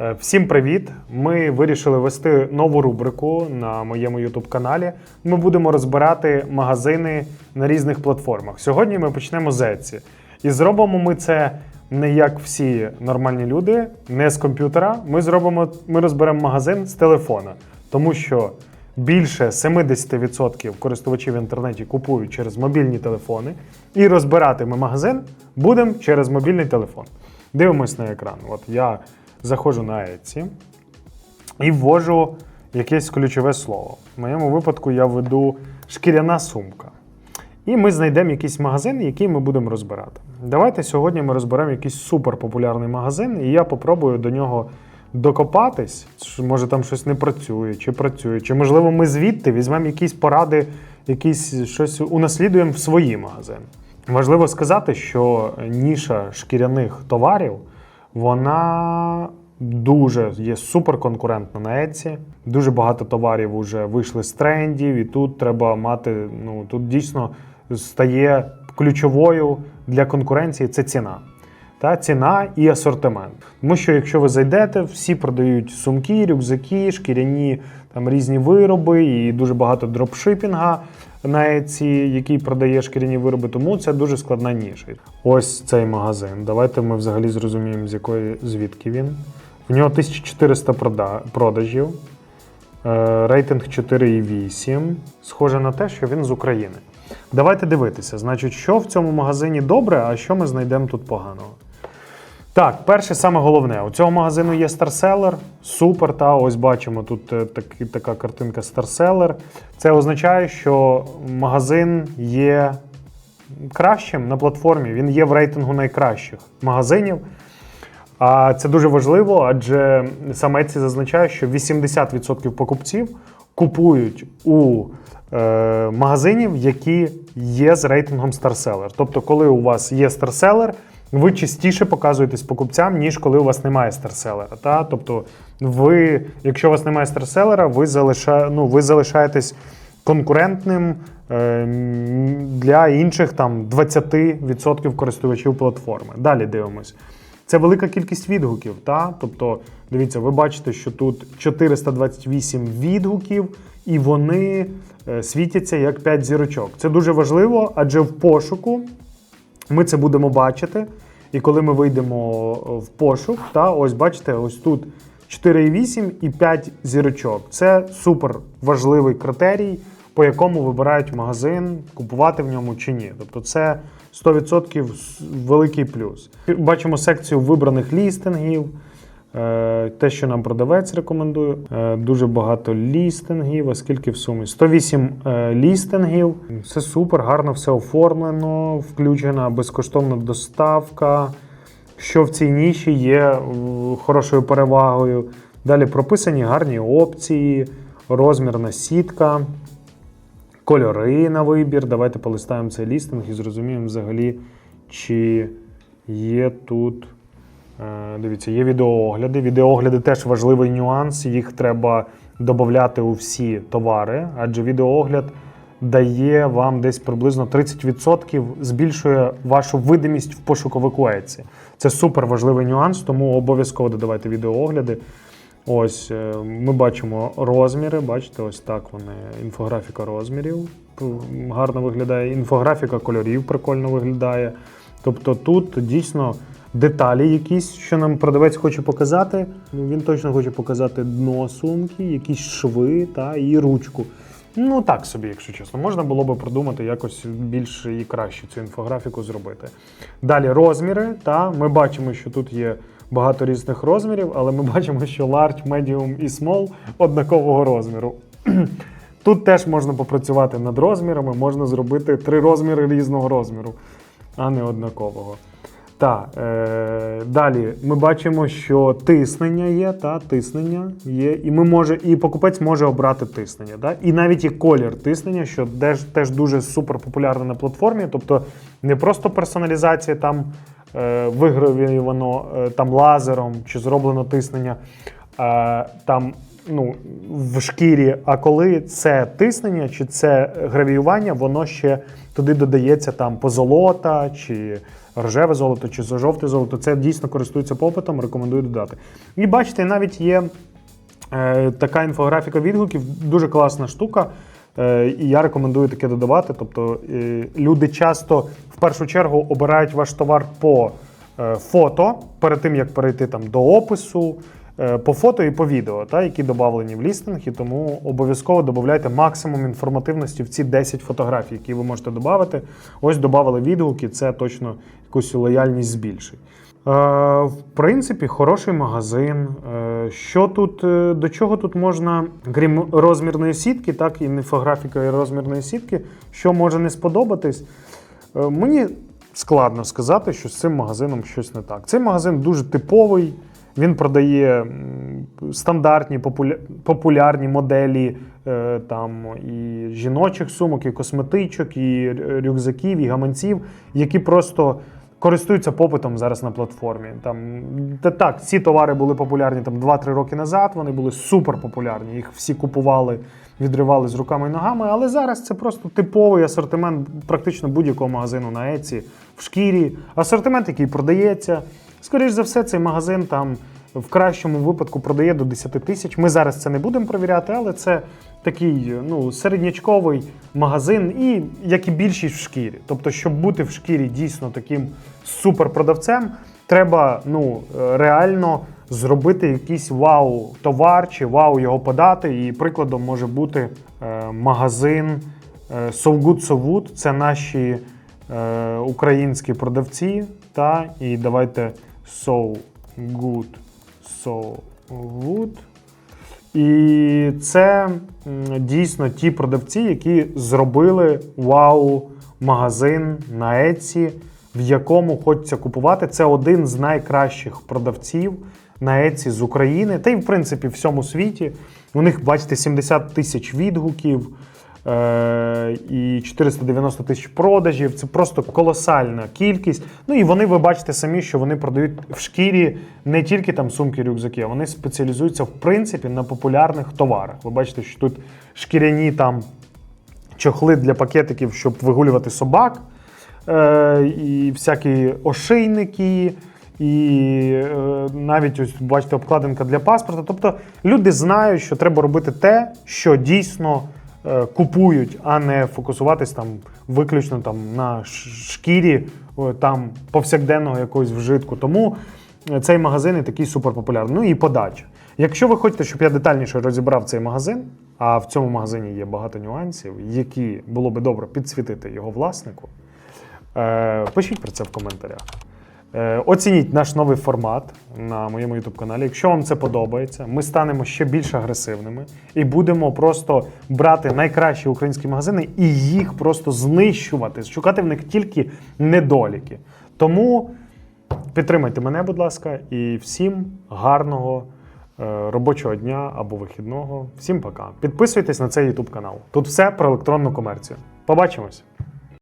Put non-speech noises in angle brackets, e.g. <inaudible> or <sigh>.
Е, Всім привіт! Ми вирішили вести нову рубрику на моєму youtube каналі. Ми будемо розбирати магазини на різних платформах. Сьогодні ми почнемо з Etsy. І зробимо ми це не як всі нормальні люди, не з комп'ютера. Ми зробимо, ми розберемо магазин з телефона, тому що більше 70% користувачів інтернеті купують через мобільні телефони, і розбирати ми магазин будемо через мобільний телефон. Дивимось на екран. От я заходжу на Etsy і ввожу якесь ключове слово. В моєму випадку я введу шкіряна сумка. І ми знайдемо якийсь магазин, який ми будемо розбирати. Давайте сьогодні ми розберемо якийсь суперпопулярний магазин, і я попробую до нього докопатись. Може там щось не працює, чи працює, чи можливо ми звідти візьмемо якісь поради, якісь щось унаслідуємо в свої магазини. Важливо сказати, що ніша шкіряних товарів вона дуже є суперконкурентна на Etsy. Дуже багато товарів вже вийшли з трендів, і тут треба мати. Ну тут дійсно стає ключовою для конкуренції це ціна. Та ціна і асортимент. Тому що якщо ви зайдете, всі продають сумки, рюкзаки, шкіряні там різні вироби, і дуже багато дропшипінга на Etsy, який продає шкіряні вироби, тому це дуже складна ніша. Ось цей магазин. Давайте ми взагалі зрозуміємо, з якої звідки він. В нього 1400 прода- продажів, е, рейтинг 4,8. Схоже на те, що він з України. Давайте дивитися, значить, що в цьому магазині добре, а що ми знайдемо тут поганого. Так, перше, саме головне, у цього магазину є старселер. Супер. Та ось бачимо тут е, таки- така картинка старселер. Це означає, що магазин є кращим на платформі. Він є в рейтингу найкращих магазинів. А це дуже важливо, адже саме Etsy зазначає, що 80% покупців купують у е, магазинів, які є з рейтингом старселер. Тобто, коли у вас є старселер, ви частіше показуєтесь покупцям, ніж коли у вас немає старселера. Та? Тобто, ви, якщо у вас немає старселера, ви, залиша, ну, ви залишаєтесь конкурентним е, для інших там 20% користувачів платформи. Далі дивимось. Це велика кількість відгуків. Та? Тобто, дивіться, ви бачите, що тут 428 відгуків, і вони е, світяться як 5 зірочок. Це дуже важливо, адже в пошуку ми це будемо бачити. І коли ми вийдемо в пошук, та ось бачите, ось тут 4,8 і 5 зірочок. Це супер важливий критерій, по якому вибирають магазин, купувати в ньому чи ні. Тобто це 100% великий плюс. Бачимо секцію вибраних лістингів. Е, Те, що нам продавець рекомендує, Е, дуже багато лістингів, оскільки в сумі 108 е, лістингів. Це супер, гарно все оформлено, включена безкоштовна доставка. Що в цій ніші є хорошою перевагою. Далі прописані гарні опції, розмірна сітка, кольори на вибір. Давайте полистаємо цей лістинг і зрозуміємо взагалі, чи є тут. Е, Дивіться, є відеоогляди. Відеоогляди теж важливий нюанс. Їх треба додати у всі товари, адже відеоогляд дає вам десь приблизно 30% збільшує вашу видимість в пошуковику Etsy. Це супер важливий нюанс, тому обов'язково додавайте відеоогляди. Ось е, ми бачимо розміри. Бачите, ось так вони. Інфографіка розмірів гарно виглядає. Інфографіка кольорів прикольно виглядає. Тобто тут дійсно деталі якісь, що нам продавець хоче показати. Ну, Він точно хоче показати дно сумки, якісь шви та і ручку. Ну так собі, якщо чесно, можна було би продумати якось більш і краще цю інфографіку зробити. Далі розміри. Та ми бачимо, що тут є багато різних розмірів, але ми бачимо, що large, medium і small однакового розміру. <clears throat> Тут теж можна попрацювати над розмірами, можна зробити три розміри різного розміру, а не однакового. Та, е, далі ми бачимо, що тиснення є, та, тиснення є, і ми може, і покупець може обрати тиснення. Та, і навіть є колір тиснення, що теж, теж дуже супер популярне на платформі. Тобто не просто персоналізація там е, вигравіровано е, там лазером чи зроблено тиснення е, там ну, в шкірі, а коли це тиснення чи це гравіювання, воно ще туди додається там позолота чи рожеве золото чи жовте золото. Це дійсно користується попитом, рекомендую додати. І бачите, навіть є така інфографіка відгуків, дуже класна штука. Е, і я рекомендую таке додавати. Тобто е, люди часто в першу чергу обирають ваш товар по е, фото перед тим, як перейти там до опису, по фото і по відео, та, які додавлені в лістинг, і тому обов'язково додавайте максимум інформативності в ці 10 фотографій, які ви можете додати. Ось додали відгуки, це точно якусь лояльність збільшить. Е, В принципі, хороший магазин. Е, Що тут, е, до чого тут можна, крім розмірної сітки, так і інфографіка розмірної сітки, що може не сподобатись? Мені складно сказати, що з цим магазином щось не так. Цей магазин дуже типовий. Він продає стандартні популярні моделі там і жіночих сумок, і косметичок, і рюкзаків, і гаманців, які просто користуються попитом зараз на платформі. Там та так, ці товари були популярні там 2-3 роки назад. Вони були супер популярні. Їх всі купували, відривали з руками і ногами. Але зараз це просто типовий асортимент практично будь-якого магазину на Etsy в шкірі. Асортимент, який продається. Скоріш за все, цей магазин там в кращому випадку продає до 10 тисяч. Ми зараз це не будемо перевіряти, але це такий ну, середнячковий магазин, і як і більшість в шкірі. Тобто, щоб бути в шкірі дійсно таким суперпродавцем, треба ну, е, реально зробити якийсь вау-товар чи вау його подати. І прикладом може бути е, магазин е, So Good So Wood. Це наші е, українські продавці. Та, і давайте So Good So Wood. І це дійсно ті продавці, які зробили вау-магазин на Etsy, в якому хочеться купувати. Це один з найкращих продавців на Etsy з України, та й в принципі всьому світі. У них, бачите, 70 тисяч відгуків і 490 тисяч продажів. Це просто колосальна кількість. Ну і вони, ви бачите самі, що вони продають в шкірі не тільки там сумки, рюкзаки, а вони спеціалізуються в принципі на популярних товарах. Ви бачите, що тут шкіряні там чохли для пакетиків, щоб вигулювати собак, е, і всякі ошейники, і е, навіть ось бачите обкладинка для паспорта. Тобто люди знають, що треба робити те, що дійсно е, купують, а не фокусуватись там виключно там на шкірі там повсякденного якогось вжитку. Тому е, цей магазин і такий суперпопулярний. Ну і подача. Якщо ви хочете, щоб я детальніше розібрав цей магазин, а в цьому магазині є багато нюансів, які було би добре підсвітити його власнику, е, пишіть про це в коментарях. Е, Оцініть наш новий формат на моєму youtube каналі. Якщо вам це подобається, ми станемо ще більш агресивними і будемо просто брати найкращі українські магазини і їх просто знищувати, шукати в них тільки недоліки. Тому підтримайте мене, будь ласка, і всім гарного е, робочого дня або вихідного. Всім пока. Підписуйтесь на цей youtube канал. Тут все про електронну комерцію. Побачимось!